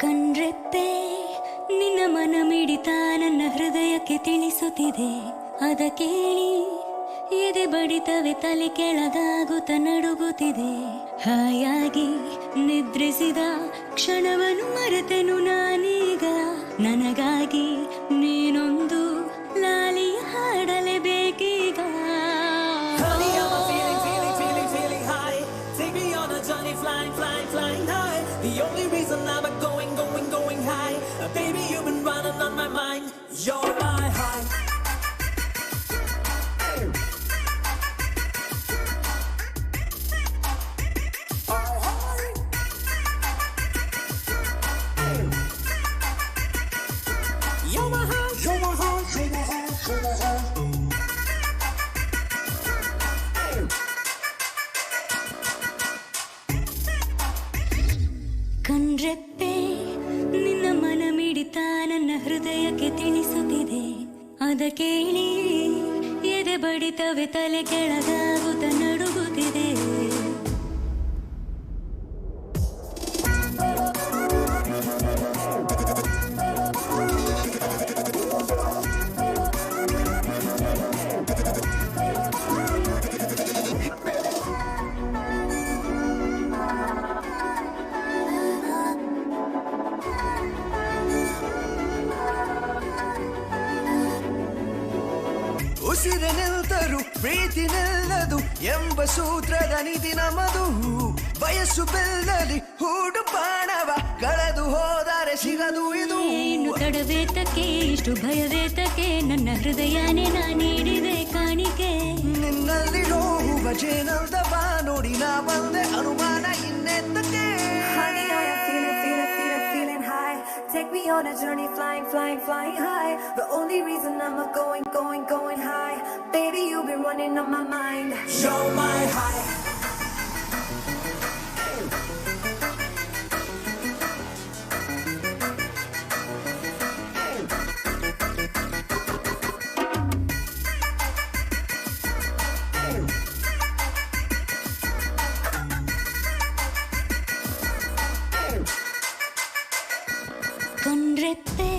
ಕಣ್ರೆಪ್ಪೆ ನಿನ್ನ ಮನ ಮಿಡಿತ ನನ್ನ ಹೃದಯಕ್ಕೆ ತಿಳಿಸುತ್ತಿದೆ. ಅದ ಕೇಳಿ, ಎದೆ ಬಡಿತವೆ ತಲೆ ಕೆಳಗಾಗುತ್ತ ನಡುಗುತ್ತಿದೆ. ಹಾಯಾಗಿ ನಿದ್ರಿಸಿದ ಕ್ಷಣವನ್ನು ಮರೆತೆನು ನಾನೀಗ. ನನಗಾಗಿ ನೀನೊಂದು ಲಾಲಿ ಹಾಡಲೇಬೇಕೀಗ The I'm You're my high. ಮನ ನನ್ನ ಹೃದಯಕ್ಕೆ ತಿಳಿಸುತ್ತಿದೆ. ಅದ ಕೇಳಿ ಎದೆ ಬಡಿತವೆ ತಲೆ ಕೆಳಗಾಗುತ್ತ ನಡುಗುತ್ತಿದೆ. ಉಸಿರ ನಿಲ್ತರು ಪ್ರೀತಿ ನಿಲ್ಲದು ಎಂಬ ಸೂತ್ರದ ನಿಧಿ ನಮದು ವಯಸ್ಸು ಬೆಲ್ಲಲಿ ಹೂಡು ಬಾಣವ ಕಳೆದು ಹೋದರೆ ಸಿಗದು ಇದು ಇನ್ನು ತಡವೇತಕ್ಕೆ ಇಷ್ಟು ಭಯವೇತಕ್ಕೆ ನನ್ನ ಹೃದಯನೇ ನಾ ನೀಡಿದೆ ಕಾಣಿಕೆ ನಿನ್ನಲ್ಲಿ ನೋವು ಜೇನಲ್ದ ಬಾ ನೋಡಿ ನಾ ಬಂದೆ ಅನುಮಾನ ಇನ್ನೆತ್ತಕ್ಕೆ high. Take me on a journey, flying, flying, flying high. The Running on my mind. You're my high. கொன்றே